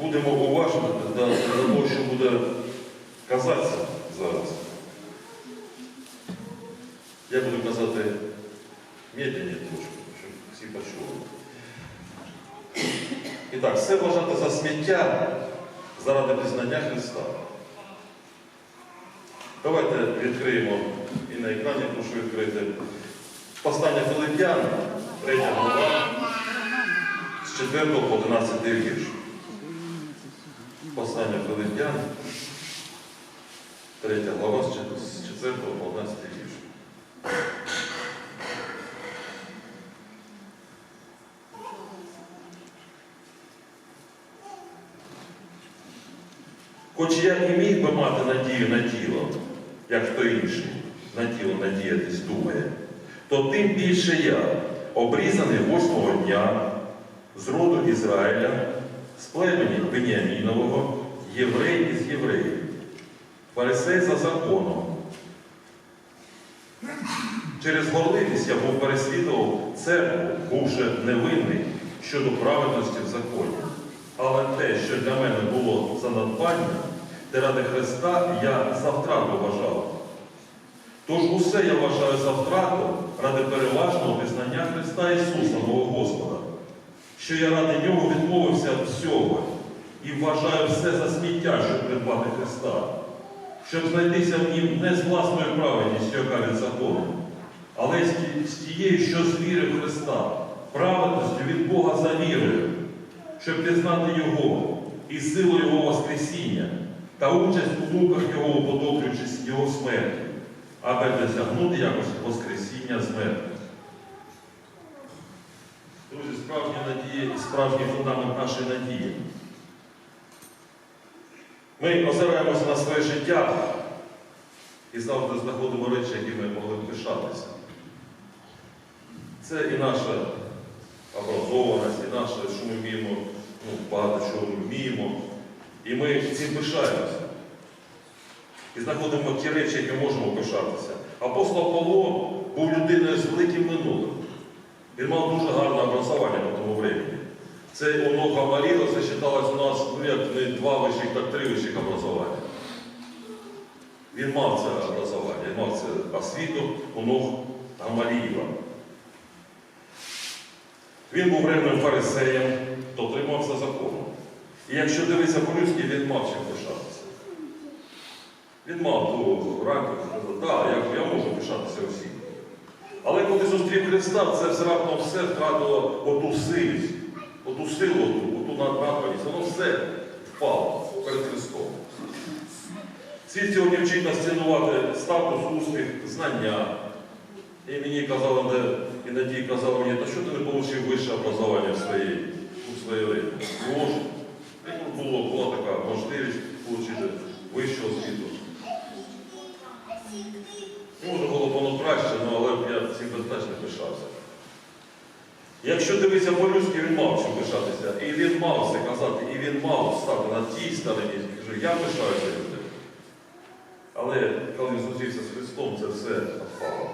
будемо уважні до, того, що буде казатися зараз. Я буду казати медленніше трошки, щоб всі почули. І так, все вважати за сміття заради пізнання Христа. Давайте відкриємо і на екрані прошу відкрити Послання Филип'ян, 3 глава, з 4 по 11 вірш. Послання Филип'ян, 3 глава, з 4 по 11 вірш. Хоч я і міг би мати надію на тіло, як хто інший, на тіло надіятись думає, то тим більше я, обрізаний восьмого дня з роду Ізраїля, з племені Веніамінового, єврей із євреїв, фарисей за законом. Через горливість я був переслідував церкву, бувши невинний щодо праведності в законі. Але те, що для мене було занадбання, де ради Христа я за втрату вважав. Тож усе я вважаю за втрату ради переважного пізнання Христа Ісуса, мого Господа, що я ради Нього відмовився від всього і вважаю все за сміття, щоб придбати Христа, щоб знайтися в нім не з власною праведністю, яка від закону, але з тією, що з віри Христа, праведністю від Бога за вірою, щоб пізнати Його і силу Його Воскресіння та участь у муках Його, уподоблюючись Його смерті, аби досягнути якось Воскресіння з мертвих. Друзі, справжня надія і справжній фундамент нашої надії. Ми озираємося на своє життя і завжди знаходимо речі, які ми могли б пишатися. Це і наша образованість, і наше, що ми вміємо, ну, багато чого ми вміємо. І ми цим пишаємося. І знаходимо ті речі, які можемо пишатися. Апостол Павло був людиною з великим минулим. Він мав дуже гарне образування по тому времени. Це у ног це вважалось у нас ну, як не два вищих, так три вищих образування. Він мав це образування, він мав це освіту у ног Гамаліїва. Він був ревним фарисеєм, дотримався закону. І якщо дивитися по-людськи, він мав чим пишатися. Він мав ту ранку, так, я можу пишатися усім. Але коли зустрів Христа, це все раптом все втратило оту силість, оту силу, оту, надбаність, воно все впало перед Христом. Світ сьогодні вчить нас цінувати статус, успіх, знання. І мені казали, і Надій казала мені, та що ти не отримав вище образування в своїй, у время? Може. Було, була така можливість отримати вищу освіту. Не пишався. Якщо дивитися по-людськи, він мав чим пишатися. І він мав це казати, і він мав стати на тій стороні. Кажу, я пишаюся людьми. Але коли він зустрівся з Христом, це все відпало.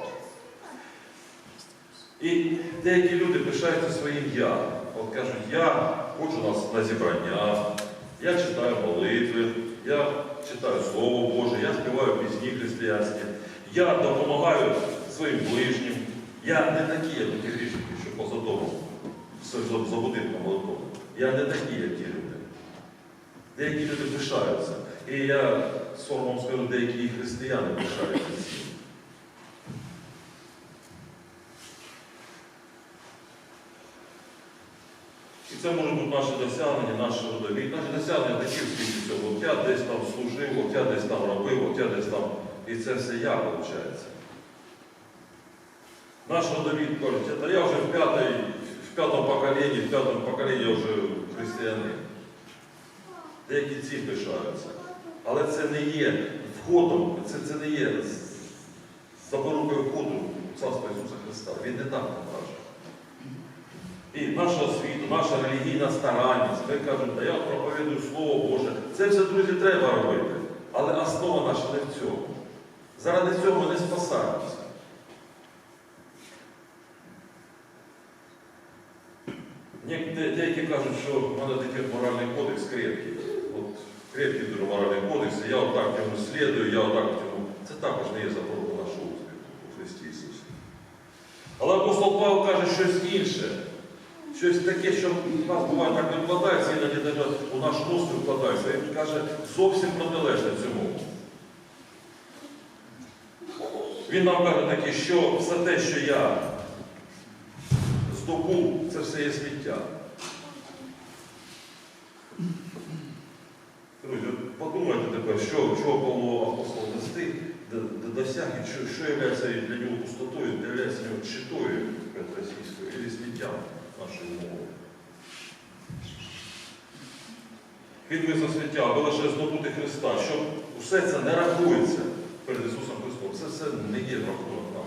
І деякі люди пишаються своїм я. От кажуть, я ходжу на, на зібрання, я читаю молитви, я читаю Слово Боже, я співаю пісні християнські, я допомагаю своїм ближнім. Я не такий, як ті грішники, що поза домом, за, будинком молитвом. Я не такий, як ті люди. Деякі люди пишаються. І я соромом скажу, деякі християни пишаються цим. І це може бути наше досягнення, наше родові. Наші досягнення такі в світі цього. От я десь там служив, от я десь там робив, от я десь там. І це все я, виходить. Наш родовід кажуть, та я вже в, п'ятій, в п'ятому поколінні, в п'ятому поколінні я вже християнин. Деякі ці пишаються. Але це не є входом, це, це не є запорукою входу в Царство Ісуса Христа. Він не так нам каже. І наша освіта, наша релігійна старанність, ми кажемо, та я проповідую Слово Боже. Це все, друзі, треба робити. Але основа наша не в цьому. Заради цього ми не спасаємося. Ні- де- Деякі кажуть, що мене такий моральний кодекс крепкий. От крепкий дуже моральний кодекс, я отак йому слідую, я отак йому. Це також не є запорука нашого успіху у Христі Ісусі. Але апостол Павло каже щось інше. Щось таке, що в нас буває так не вкладається, іноді у наш мозк вкладається. Він каже зовсім протилежне цьому. Він нам каже таке, що все те, що я здобув, це все є сміття. Друзі, от подумайте тепер, що, чого Павло апостол д- досяг, і що, що є для нього пустотою, для нього читою російською, і сміттям нашої мови. Він визнав свяття, аби лише здобути Христа, що все це не рахується перед Ісусом Христом. Це все не є рахунок нам.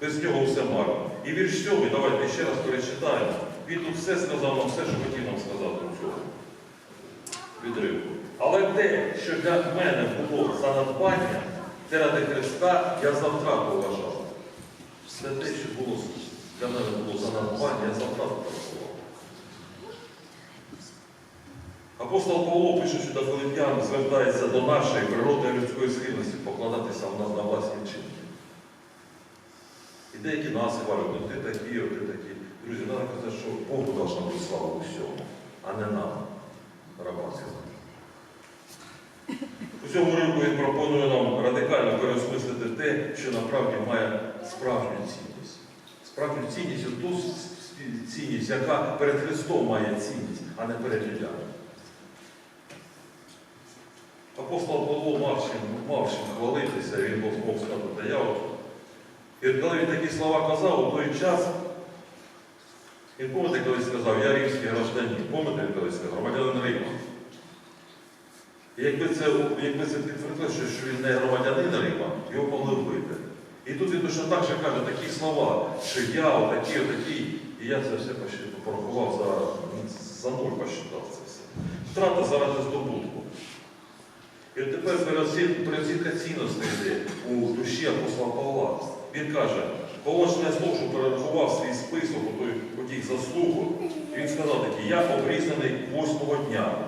Без нього все марно. І вірш сьомий, давайте ще раз перечитаємо. Він тут все сказав нам, все, що хотів нам сказати у цьому відривку. Але те, що для мене було занадбання, те ради Христа я за втрату вважав. Все те, що було для мене було занадбання, я за втрату вважав. Апостол Павло, пишучи до Филип'ян, звертається до нашої природної людської схильності покладатися в нас на власні вчинки. І деякі нас ну ти от ти такий. Друзі, треба казати, що Богу должна бути слава у всьому, а не нам, рабам сказати. У цьому ринку він пропонує нам радикально переосмислити те, що насправді має справжню цінність. Справжню цінність, ту цінність, яка перед Христом має цінність, а не перед людьми. Апостол Павло мав чим хвалитися, він був мог сказати, я. І коли він такі слова казав, у той час, він пам'ятаєте, коли сказав, я римський гражданин. Пам'ятаєте, він сказав, громадянин Рима. І якби це, якби це підтвердилося, що, він не громадянин Рима, його могли вбити. І тут він точно так же каже такі слова, що я отакий, отакий, і я це все порахував за, за нуль посчитав це все. Втрата заради здобутку. І тепер переоцін- переоцінка цінностей у душі апостола Павла. Він каже, Павло ж не знову що перерахував свій список у той, у тих заслуг. Він сказав такий, я обрізаний восьмого дня.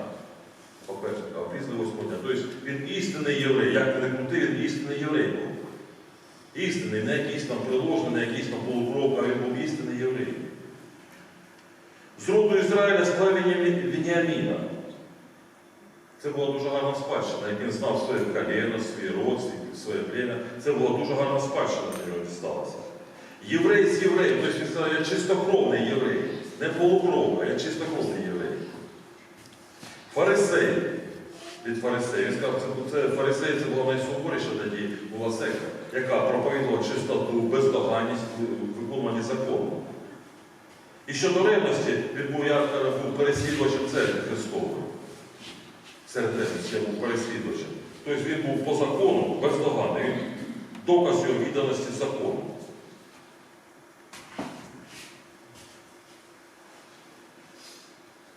Обрізаний восьмого дня. Тобто він істинний єврей. Як ти не крути, він істинний єврей був. Істинний, не якийсь там приложений, не якийсь там полукров, а він був істинний єврей. З роду Ізраїля племені Веніаміна. Це була дуже гарна спадщина, як він знав своє коліно, свій род, своє плем'я. Це була дуже гарна спадщина нього дісталася. Єврей з євреєм, він сказав, я чистокровний єврей, не полукровний, я чистокровний єврей. Фарисей від фарисеїв. Він сказав, це, це фарисеї це була найсуворіша тоді була секта, яка проповідувала чистоту, бездоганність у виконуванні закону. І щодо ревності, він був, я був переслідувачем церкви Христової серед я був переслідувачем. Тобто він був по закону бездоганний, він доказ його відданості закону.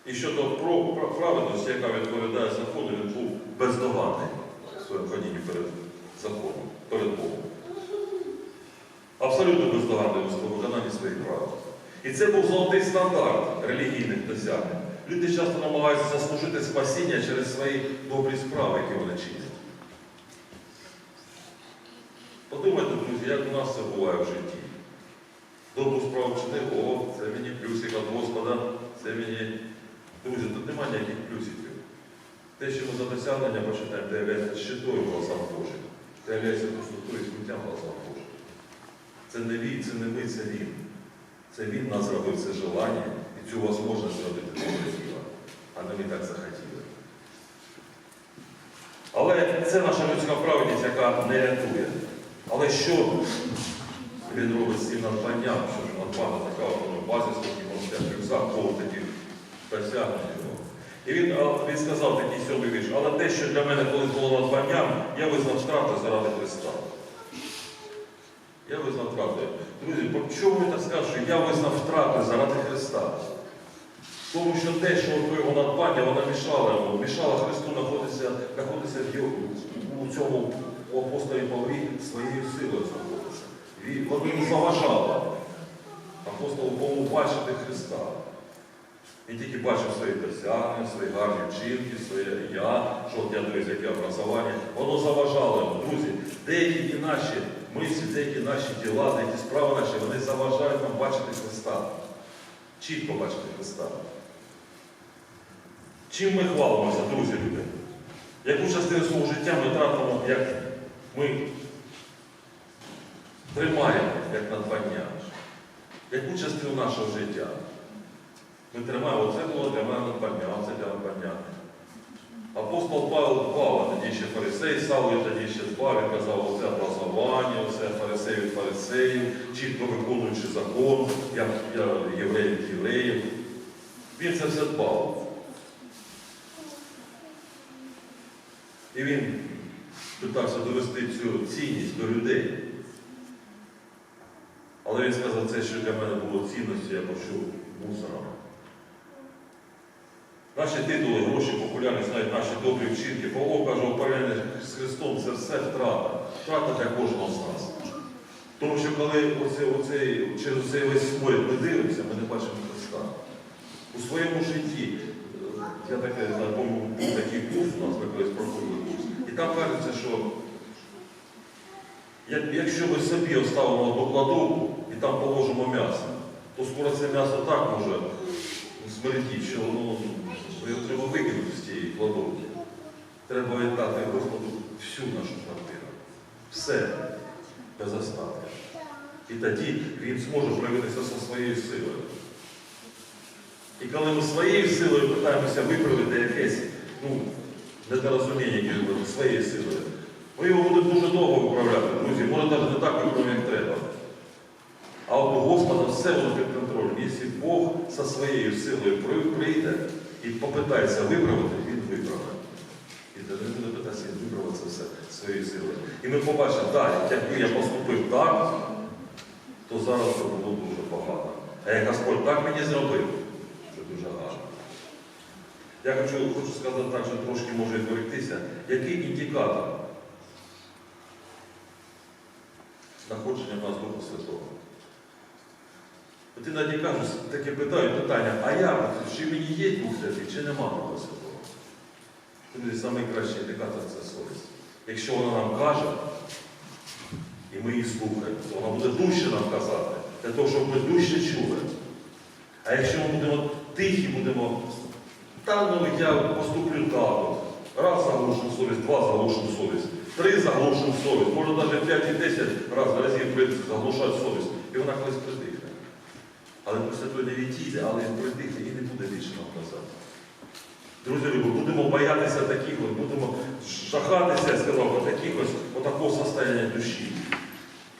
І щодо праведності, яка відповідає закону, він був бездоганний в своєму ходінні перед законом, перед Богом. Абсолютно бездоганний у своєму виконанні своїх прав. І це був золотий стандарт релігійних досягнень. Люди часто намагаються заслужити спасіння через свої добрі справи, які вони чинять. Подумайте, друзі, як у нас це буває в житті. Добру справу вчити, о, це мені плюсик від Господа, це мені. Тут немає ніяких плюсиків. Те, що ми за досягнення починаємо, де щитою глазах Божих, це являється пустотою і сміттям глазах Божих. Це не він, це не ми, це він. Це він нас зробив це желання і цю можливість зробити добре діло, а не ми так захотіли. Але це наша людська праведність, яка не рятує. Але що він робить з цим надбанням, що ж надбана така воно базис, такий монастир, рюкзак, повод таких досягнень його. І він, він сказав такий сьомий вірш, але те, що для мене колись було надбанням, я визнав втрати заради Христа. Я визнав втрати. Друзі, по чому він так сказав, що я визнав втрати заради Христа? Тому що те, що його надбання, вона мішала йому, мішала Христу знаходитися, знаходитися в його, у цьому апостолі Павлі своєю силою знаходитися. І воно йому заважало апостолу Павлу бачити Христа. Він тільки бачив свої досягнення, свої гарні вчинки, своє я, що от я дивлюсь, яке образування. Воно заважало йому. Друзі, деякі наші мислі, деякі наші діла, деякі справи наші, вони заважають нам бачити Христа. Чітко бачити Христа. Чим ми хвалимося, друзі люди? Яку частину свого життя ми тратимо, як ми тримаємо як надбання? Яку частину нашого життя? Ми тримаємо, оце було для мене надбання, оце для надбання. Апостол Павло дбав, тоді ще фарисей Савлий тоді ще дбав, і казав, оце образування, оце фарисей від фарисеїв, чітко виконуючи закон, як я єврей від євреїв. Він це все дбав. І він питався довести цю цінність до людей. Але він сказав, це, що для мене було цінності, я почув мусором. Наші титули, гроші, популярність, навіть наші добрі вчинки. Павло каже, у з Христом це все втрата. Втрата для кожного з нас. Тому що коли оце, оцей, через цей весь сморід ми дивимося, ми не бачимо Христа. У своєму житті, е, я таке був такий курс у нас, ми колись проходили курс. І там кажеться, що якщо ми собі оставимо одну кладовку і там положимо м'ясо, то скоро це м'ясо так може смердіть, що воно, ну, його треба викинути з цієї кладовки. Треба віддати Господу всю нашу квартиру. Все без остатка. І тоді він зможе проявитися зі своєю силою. І коли ми своєю силою питаємося виправити якесь ну, недорозуміння, яке робимо своєю силою, ми його будемо дуже довго виправляти, друзі, може навіть не так виправимо, як треба. А от у Господа все воно під контролем. Якщо Бог зі своєю силою прийде і попитається виправити, він виправить. І не буде питатися, він все своєю силою. І ми побачимо, так, якби я поступив так, то зараз це було дуже погано. А як Господь так мені зробив, це дуже гарно. Я хочу, хочу сказати так, що трошки може відволіктися. Який індикатор знаходження в нас Духа Святого? От іноді кажуть, таке питають питання, а я, чи мені є Дух Святий, чи нема Духа Святого? Друзі, найкращий індикатор це совість. Якщо вона нам каже, і ми її слухаємо, то вона буде дужче нам казати, для того, щоб ми дужче чули. А якщо ми будемо тихі, будемо, та ну я поступлю так, раз заглушив совість, два заглушив совість, три заглушив совість, може навіть 5 і 10 разів, разів прийти заглушати совість, і вона колись. Але після того не відійде, але він придихне і не буде більше нам казати. Друзі, любі, будемо боятися таких, от, будемо жахатися, я сказав, от таких ось отакого состояння душі.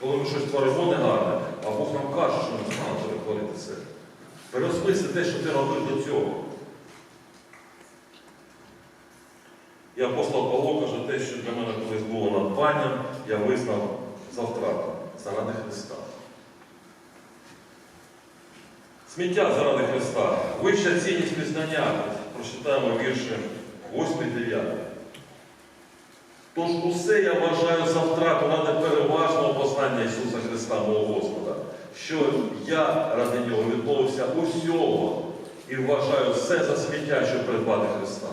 Коли ми щось творимо негарне, а Бог нам каже, що не знає перетворити це. Переосмисли те, що ти робив до цього. І апостол Павло каже, те, що для мене колись було надбанням, я визнав за втрату заради Христа. Сміття заради Христа. Вища цінність пізнання. Прочитаємо вірші 8-9. Тож усе я вважаю за втрату ради переважного познання Ісуса Христа, мого Господа, що я ради Нього відмовився усього і вважаю все за сміття, щоб придбати Христа.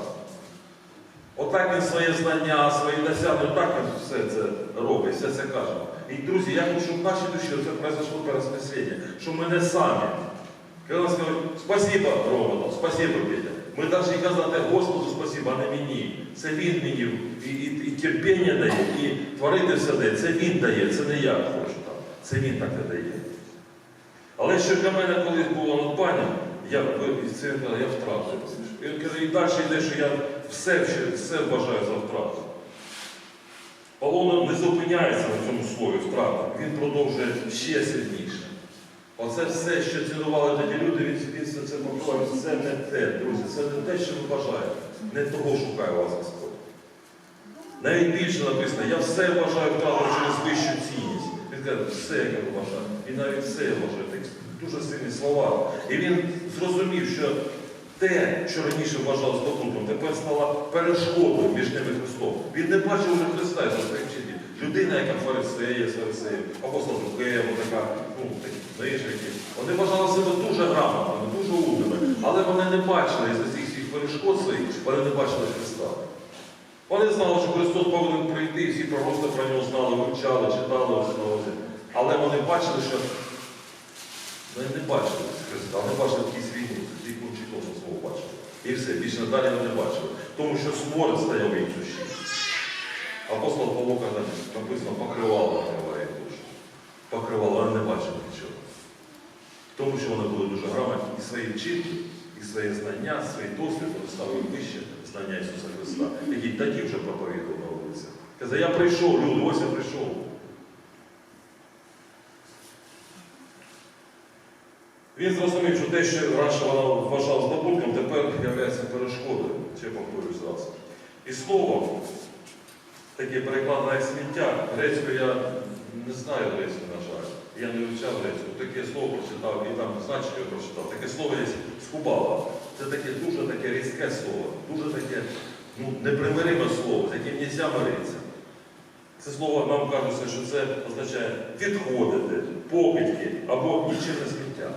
Отак він своє знання, свої досягнення, так він все це робить, все це каже. І друзі, я хочу, в нашій душі це произошло переосмислення, що ми не самі. Коли нас кажуть, спасибо, Роману, спасибо, Петя. Ми повинні казати Господу спасибо, а не мені. Це Він мені і, і, і терпіння дає, і творити все дає. Це Він дає, це не я хочу там. Це Він так не дає. Але що для мене колись було надбанням, я, це, я втратив. Він каже, і далі йде, що я все, все вважаю за втрату. Павло не зупиняється на цьому слові втрата, він продовжує ще сильніше. Оце все, що цінували тоді люди, він все це покриває. Це не те, друзі, це не те, що ви бажаєте. Не того шукає вас Господь. Навіть більше написано, я все вважаю втратою через вищу цінність. Він каже, все, я вважаю. І навіть все я вважаю. Такі дуже сильні слова. І він зрозумів, що те, що раніше вважав здобутком, тепер стало перешкодою між ними Христом. Він не бачив вже Христа. Людина, яка фарисея, з фарисеїв, апостол або така, ну, такі книжники, вони вважали себе дуже грамотними, дуже умними, але вони не бачили із цих всіх перешкод своїх, вони не бачили Христа. Вони знали, що Христос повинен прийти, всі пророцтва про нього знали, вивчали, читали основи. Але вони бачили, що вони не бачили Христа, вони бачили якісь війни, тільки тому слово бачили. І все, більше далі вони не бачили. Тому що сморід стояв їх душі. Апостол Павло каже, написано, покривало накриває душу. Покривало, вони не бачили нічого. Тому що вони були дуже грамотні і свої вчинки, і свої знання, свій досвід ставили вище знання Ісуса Христа, який тоді вже проповідував на вулицях. Каже, я прийшов, люди, ось я прийшов. Він зрозумів, що те, що раніше вона вважала здобутком, тепер є перешкодою. Ще повторюю зразу. І слово, таке перекладне як сміття, грецьку я не знаю грецьку, на жаль. Я не вивчав грецьку. Таке слово прочитав і там значення прочитав. Таке слово є скубала. Це таке дуже таке різке слово, дуже таке ну, непримириме слово, з яким не можна. Це слово нам кажеться, що це означає відходити, покидьки або нічине сміття.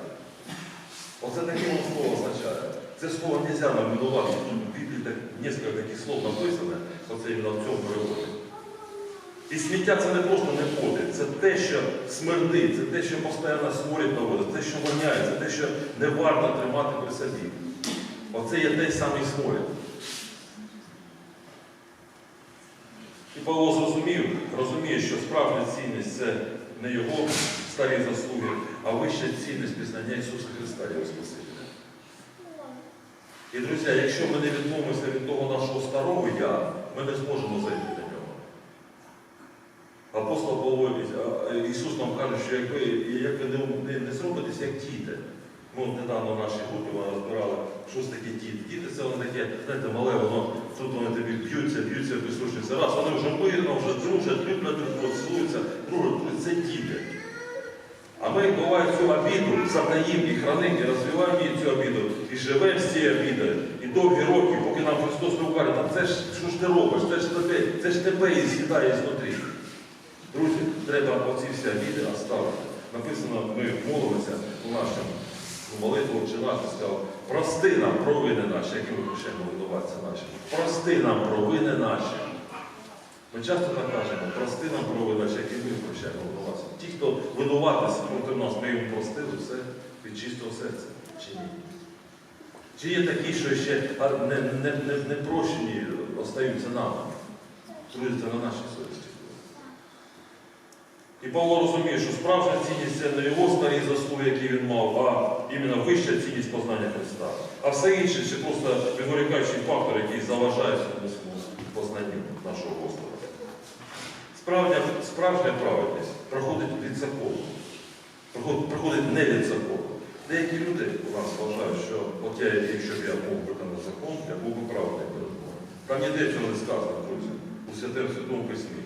Оце таке слово означає. Це слово не можна нам так, кілька таких слов написано, оце іменно в цьому переводі. І сміття це не просто непоти, це те, що смердить, це те, що постійно сморить наводить, це те, що воняє, це те, що не варто тримати при собі. Оце є той самий сморід. І Павло зрозумів, розуміє, що справжня цінність це не його старі заслуги, а вища цінність пізнання Ісуса Христа, Його Спасителя. І, друзі, якщо ми не відмовимося від того нашого старого я, ми не зможемо зайти до нього. Апостол Павло, Ісус нам каже, що як ви, як ви не, не, зробитесь, як діти. Ми от недавно в нашій групі розбирали, що ж таке діти. Діти це воно таке, знаєте, мале, воно тут вони тобі б'ються, б'ються, прислушуються. Раз, вони вже мирно, вже дружать, люблять, друг цілуються, дружать, дружать, це діти. А ми, буває, цю обіду затаїмо і хранимо, і розвиваємо її цю обіду, і живемо з цією обідою. І довгі роки, поки нам Христос не укаже, це ж що ж ти робиш, це ж тебе, це ж тебе і з'їдає знутрі. Друзі, треба оці всі обіди оставити. Написано, ми молимося у нашому молитву чи наші сказав, прости нам провини наші, які ми прощаємо винуватці наші. Прости нам провини наші. Ми часто так кажемо, прости нам провини наші, які ми прощаємо винуватці. Ті, хто винуватися проти нас, ми їм простили все від чистого серця. Чи ні? Чи є такі, що ще не, не, не, не прощені остаються нами? Це на нашій совісті. І Павло розуміє, що справжня цінність це не його старі заслуги, які він мав, а іменно вища цінність познання Христа. А все інше це просто відволікаючий фактор, який заважає цьому познанню нашого Господа. Справжня, справжня праведність проходить від закону, проходить, проходить не від закону. Деякі люди у нас вважають, що от я, якщо б я мог виконати закон, я був би праведний перед Богом. Там ніде цього не сказано, друзі, у святому святому письмі.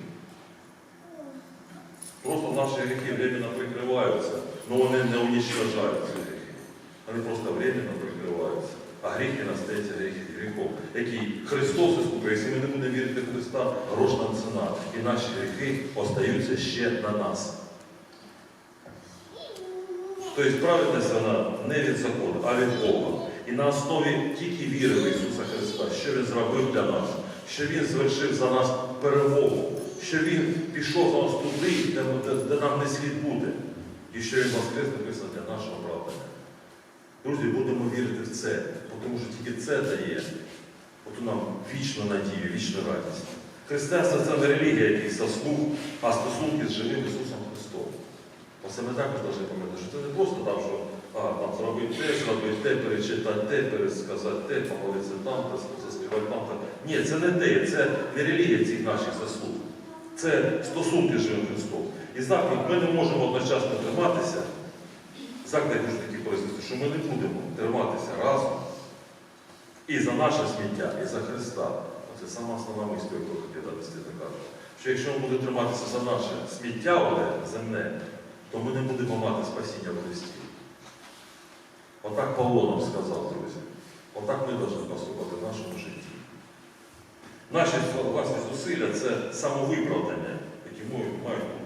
Просто наші гріхи временно прикриваються, але вони не уничтожають ці гріхи. Вони просто временно прикриваються. А гріх і настається гріх гріхом, який Христос іскупив. Якщо ми не будемо вірити в Христа, грош нам ціна. І наші гріхи остаються ще на нас. Тобто праведність вона не від закону, а від Бога. І на основі тільки віри в Ісуса Христа, що Він зробив для нас, що Він звершив за нас перемогу, що Він пішов за нас туди, де, де, де нам не слід бути, і що Він воскрес написано для нашого оправдання. Друзі, будемо вірити в це, тому що тільки це дає от нам вічну надію, вічну радість. Християнство це не релігія, якийсь заслуг, а стосунки з живим Ісусом Христом. Оце ми також повинні пам'ятати, що це не просто там, що зробити те, зробити те, перечитати те, пересказати те, помолитися там, заспівати там. Та. Ні, це не те, це не релігія цих наших заслуг. Це стосунки з живим Христом. І заклик, ми не можемо одночасно триматися. Заклик дуже такий пояснити, що ми не будемо триматися разом і за наше сміття, і за Христа. Це сама основна мисль, яку хотів дати Степан. Що якщо ми будемо триматися за наше сміття одне, земне, то ми не будемо мати спасіння в Христі. Отак Павло нам сказав, друзі. Отак ми повинні поступати в нашому житті. Наші власні зусилля це самовиправдання, які мають.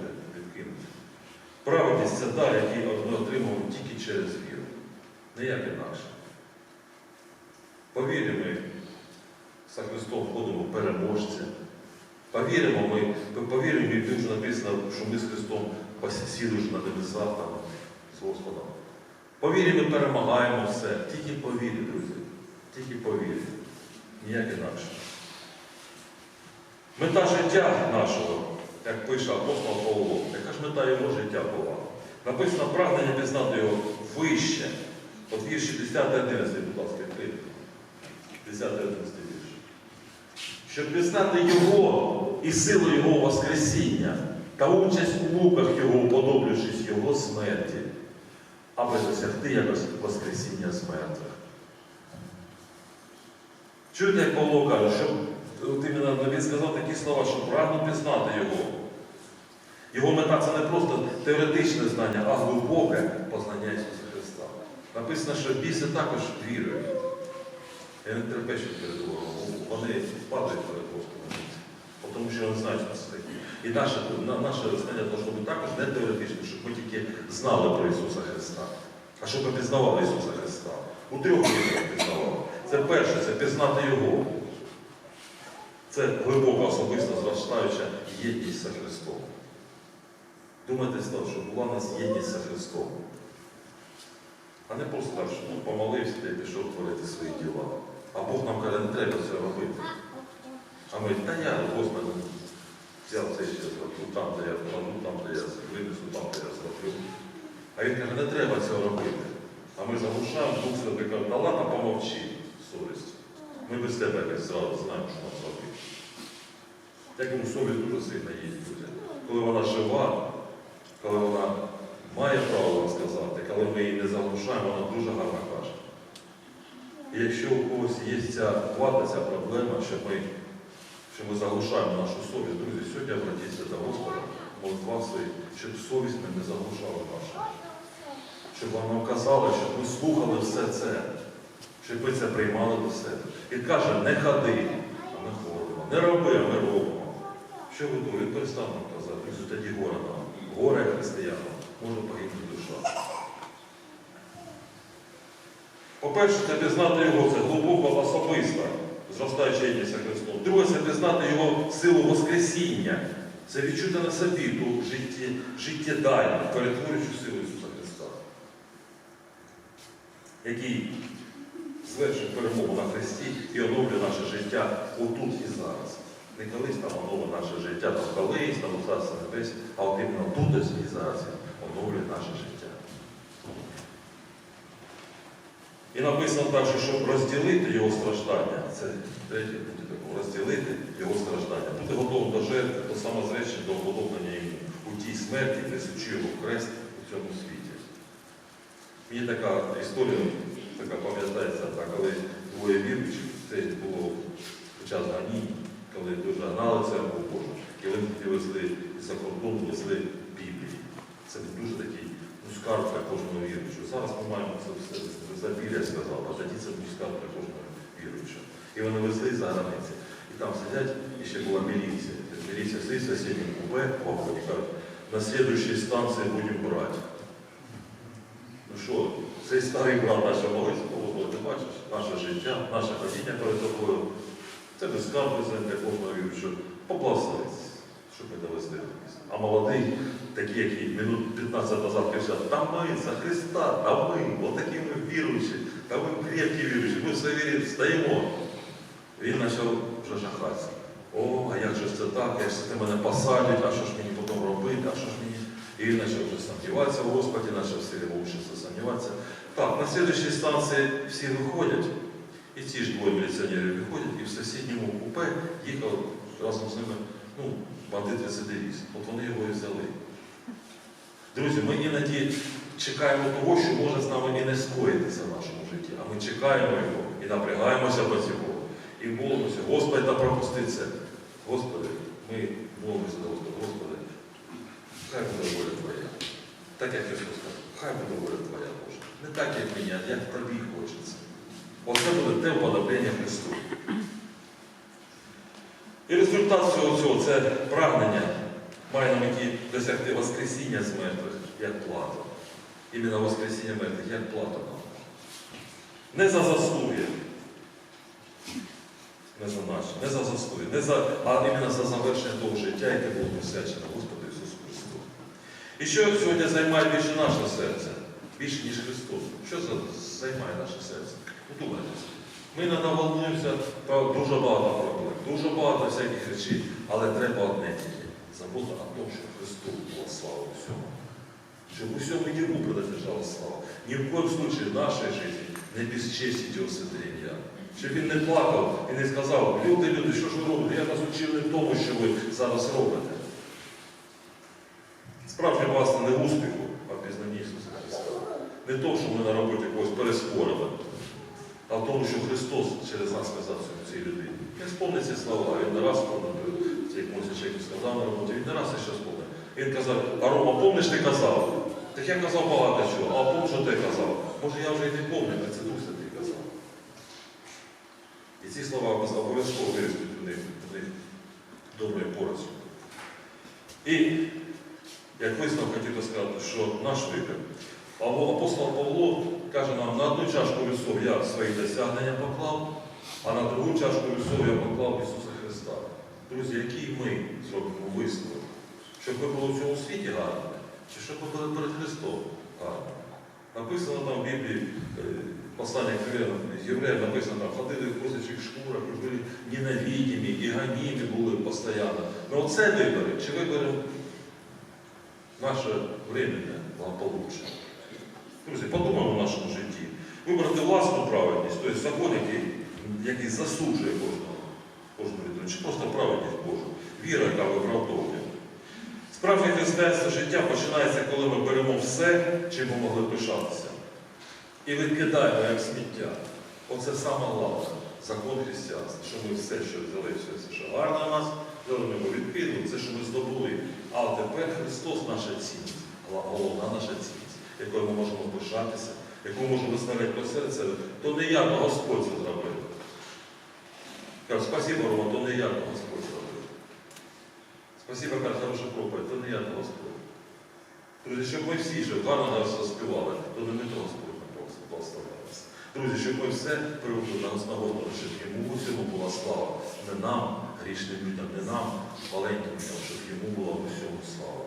Праведність це дар, який ми отримали тільки через віру. Ніяк інакше. Повіримо, за Христом входимо переможця. Повіримо, ми, повіримо, тут вже написано, що ми з Христом вже на небесах там, з Господом. Повіримо, ми перемагаємо все. Тільки повірі, друзі. Тільки повірі. Ніяк інакше. Мета життя нашого, як пише апостол Павло, яка ж мета його життя була? Написано прагнення пізнати його вище. От вірші 10 11, будь ласка, відкрийте. 10 11 вірш. Щоб пізнати Його і силу Його Воскресіння та участь у муках Його, уподоблюючись Його смерті, аби досягти якось Воскресіння з мертвих. Чуєте, як Павло каже, що от іменно такі слова, що прагну пізнати Його. Його мета це не просто теоретичне знання, а глибоке познання Ісуса Христа. Написано, що біси також вірують. Я не терпечу перед ворогом. Вони падають перед Господом. Тому що вони знають, що це таке. І наше, на- наше знання должно бути також не теоретичне, щоб ми тільки знали про Ісуса Христа. А щоб ми пізнавали Ісуса Христа. У трьох вірах пізнавали. Це перше, це пізнати Його. Це глибока особиста зростаюча єдність з Христом. Думайте став, що була у нас єдність з Христом. А не просто так, що ну, помолився й пішов творити свої діла. А Бог нам каже, не треба це робити. А ми, та я, Господи, взяв це ще зроблю, там, де я вкладу, там, де я винесу, там, де я зроблю. А він каже, не треба цього робити. А ми заглушаємо, Дух Святий каже, та ладно, помовчи. Ми без тебе якось зразу знаємо, що нам зробити. Так йому совість дуже сильно є, друзі. Коли вона жива, коли вона має право вам сказати, коли ми її не заглушаємо, вона дуже гарно каже. І якщо у когось є ця вада, ця проблема, що ми, що ми заглушаємо нашу совість, друзі, сьогодні обратіться до Господа, молитва свої, щоб совість ми не заглушала нашу. Щоб вона нам казала, щоб ми слухали все це, щоб ми це приймали до себе. Він каже, не ходи, а ми ходимо. Не роби, а ми робимо. Що ви думаєте? Він перестав нам казати, друзі, тоді горе нам. Горе християнам, може погибнути душа. По-перше, це пізнати його, це глибоко особиста, зростаюча єдність Христом. Друге, це пізнати його силу Воскресіння. Це відчути на собі ту життєдальну, перетворюючу силу Ісуса Христа, який звершив перемогу на Христі і оновлює наше життя отут і зараз. Не колись там оновлює наше життя, там колись, там у Небесі, а от іменно тут і зараз оновлює наше життя. І написано також, щоб розділити його страждання. Це третє буде такого, розділити його страждання. Бути готовим до жертви, до самозречення, до уподоблення йому у тій смерті, несучи його хрест у цьому світі. Мені така історія, така пам'ятається, так, коли двоє віруючих, це було під час ганінь, коли дуже гнали церкву Божу, і вони везли за кордон, везли Біблії. Це дуже такий ну, скарб для кожного віруючого. Зараз ми маємо це все забілля сказав, а тоді це був скарб для кожного віруючого. І вони везли за границі. І там сидять, і ще була міліція. Міліція сидить в сусідньому купе, поход, і кажуть, на слідуючій станції будемо брати. Ну що, цей старий брат молиться, Господи, ти бачиш, наше життя, наше ходіння перед тобою. Це не скарб для кожного віруючого. Поблагословить, щоб ми довести до. А молодий, такий, який минут 15 назад кричав, та ми за Христа, та ми, отакі ми віруючі, та ми крепкі віруючі, ми все вірі стоїмо. Він почав вже жахатися. О, а як же це так, як це мене посадять, а що ж мені потім робити, а що ж мені. І він почав вже сумніватися в Господі, почав все вивчитися, сумніватися. Так, на слідчій станції всі виходять, і ці ж двоє міліціонерів виходять, і в сусідньому купе їхав разом з ними ну, бандит рецидивіст. От вони його і взяли. Друзі, ми іноді чекаємо того, що може з нами і не скоїтися в нашому житті, а ми чекаємо його і напрягаємося по цього. І молимося, Господи, та пропусти. Господи, ми молимося до Господа, Господи, хай буде воля Твоя. Так як Христос сказав, хай буде воля Твоя. Не так, як мені, як тобі хочеться. Оце буде те вподоблення Христу. І результат всього цього це прагнення має на меті досягти Воскресіння з мертвих, як плата. Іменно Воскресіння мертвих, як плата нам. Не за заслуги. Не за наші, не за заслуги, не за, а іменно за завершення того життя, яке було присвячено Господу Ісусу Христу. І що сьогодні займає більше наше серце? Більше, ніж Христос. Що за займає наше серце? Подумайте. Ми не волнуємося про дуже багато проблем, дуже багато всяких речей, але треба одне тільки. Забути о тому, що Христу була слава всьому. Щоб у всьому Йому принадлежала слава. Ні в коем случае в нашій житті не безчестить його сотворення. Щоб він не плакав і не сказав, люди, люди, що ж ви робите? Я вас учив не тому, що ви зараз робите. Справжнє власне не успіху, а пізнанні Ісуса Христа. Не тому, що ми на роботі когось перескорили, а в тому, що Христос через нас сказав цій людині. Він спомнить ці слова, він не раз Мойсей чоловік сказав на роботі, він не раз ще спомнив. Він казав, а Рома, помниш, ти казав? Так я казав багато чого, а помниш, що ти казав? Може, я вже і не пам'ятаю, а це Дух Святий казав. І ці слова обов'язково виростуть у них, у них доброю порцію. І як висновок хотів сказати, що наш вибір. Павло, апостол Павло каже нам, на одну чашку весов я свої досягнення поклав, а на другу чашку весов я поклав Ісуса Христа. Друзі, який ми зробимо висновок? Щоб ми були в цьому світі гарними, чи щоб ми були перед Христом гарними? Написано там в Біблії, е, послання євреям, написано, там, ходили в козячих шкурах, і були ненавидімі і ганімі були постійно. Ну оце вибори, чи виберемо наше временне благополуччя? Друзі, подумаємо в нашому житті. Вибрати власну праведність, тобто закон, який, який засуджує кожного, кожну людину, чи просто праведність Божу, віра, яка виправдовує. Справжнє християнське життя починається, коли ми беремо все, чим ми могли пишатися. І відкидаємо як сміття. Оце саме головне, закон християнства, що ми все, що взяли, все, що гарне в нас, ми відкинули, це, що ми здобули. А тепер Христос наша цінність, головна наша цінність, якою ми можемо пишатися, яку можемо виставляти про серце, то не я, то Господь це зробив. Кажу, спасибо, Рома, то не я, то Господь зробив. Спасибо, каже, хороша проповідь, то не я, то Господь. Друзі, щоб ми всі вже гарно нас заспівали, то не ми то Господь нам благословлялися. Друзі, щоб ми все привели на основу, щоб йому всьому була слава. Не нам, грішним людям, не нам, маленьким людям, щоб йому була у всьому слава.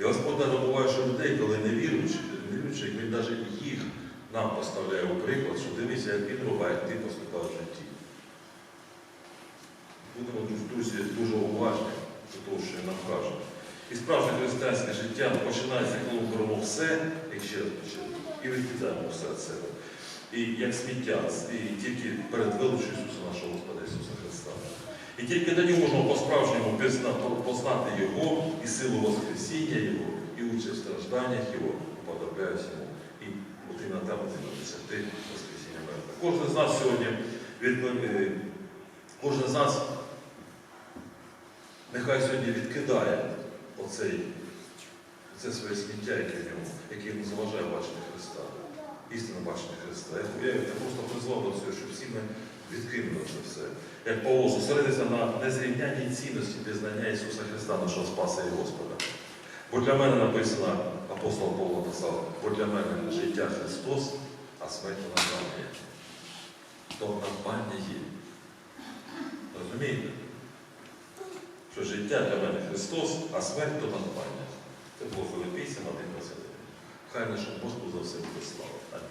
І Господь навіть буває, що людей, коли не віруючи, не віруючи, він навіть їх нам поставляє у приклад, що дивися, як він робить, ти поступав в житті. Будемо друзі дуже уважні до того, що нам каже. І справжнє християнське життя починається, коли ми беремо все, як ще раз почали, і відкидаємо все від себе. І як сміття, і тільки перед величчю Ісуса нашого Господа Ісуса. І тільки тоді можемо по-справжньому познати Його і силу Воскресіння Його, і участь в стражданнях Його, уподобляюсь Йому. І бути на там десяти Воскресіння мертвих. Кожен з нас сьогодні е, кожен з нас нехай сьогодні відкидає оцей, оце своє сміття, яке в ньому, яке йому заважає бачити Христа. Істинно бачити Христа. Я просто призвав до цього, щоб всі ми відкинули це все. Як Павло зосередитися на незрівняній цінності пізнання Ісуса Христа, нашого Спаса і Господа. Бо для мене написано, апостол Павло писав, бо для мене життя Христос, а смерть надбання. То надбання є. Розумієте? Що життя для мене Христос, а смерть то надбання. Це було Филиппійцям 1.21. Хай нашому Господу за все буде слава.